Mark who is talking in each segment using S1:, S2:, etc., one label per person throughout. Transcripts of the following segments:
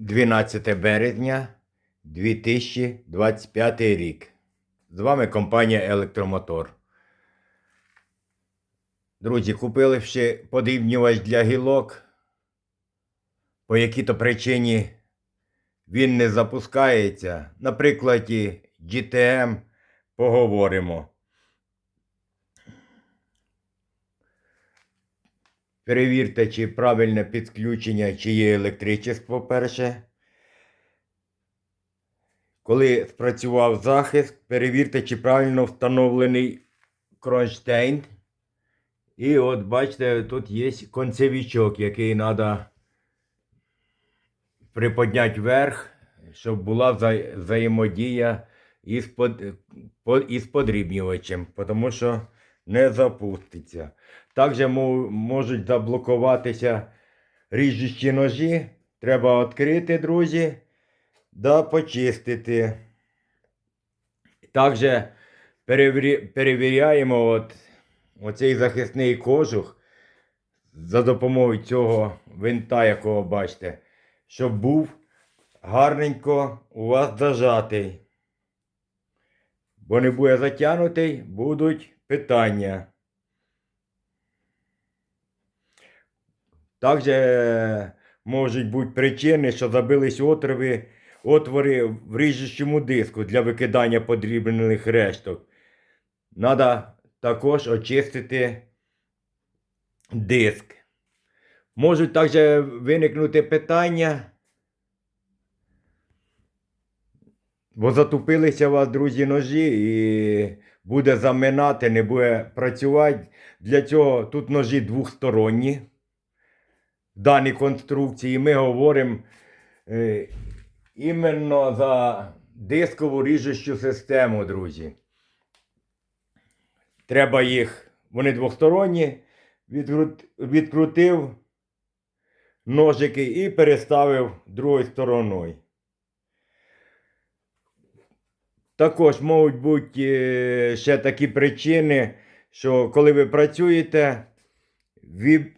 S1: 12 березня 2025 рік. З вами компанія Електромотор. Друзі, купили ще подрібнювач для гілок. По якій-то причині він не запускається. На прикладі GTM поговоримо. Перевірте, чи правильне підключення, чи є електричество перше. Коли спрацював захист, перевірте, чи правильно встановлений кронштейн. І от бачите, тут є концевичок, який треба приподняти вверх, щоб була вза- взаємодія із подрібнювачем, тому що не запуститься. Також можуть заблокуватися ріжучі ножі. Треба відкрити, друзі, да почистити. Також перевіряємо от, оцей захисний кожух за допомогою цього винта, якого бачите, щоб був гарненько у вас зажатий. Бо не буде затягнутий, будуть питання. Також е, можуть бути причини, що забились отвори, отвори в ріжучому диску для викидання подрібнених решток. Треба також очистити диск. Можуть також виникнути питання, бо затупилися у вас, друзі, ножі і буде заминати, не буде працювати. Для цього тут ножі двохсторонні в даній конструкції ми говоримо е, іменно за дискову ріжущу систему, друзі. Треба їх, вони двосторонні, відкрут- відкрутив ножики і переставив другою стороною. Також можуть бути е, ще такі причини, що коли ви працюєте,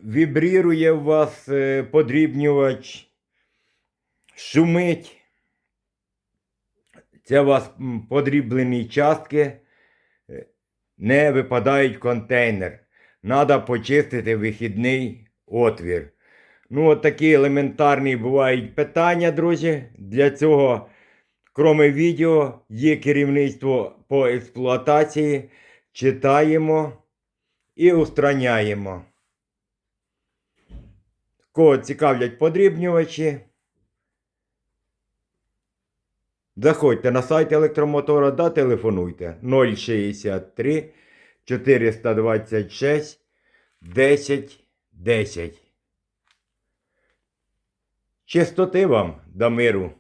S1: вібрірує у вас е, подрібнювач, шумить. Це у вас подріблені частки е, не випадають в контейнер. Надо почистити вихідний отвір. Ну, от такі елементарні бувають питання, друзі. Для цього, кроме відео, є керівництво по експлуатації. Читаємо і устраняємо. Кого цікавлять подрібнювачі. Заходьте на сайт електромотора да телефонуйте 063 426 10 10. Чистоти вам до миру.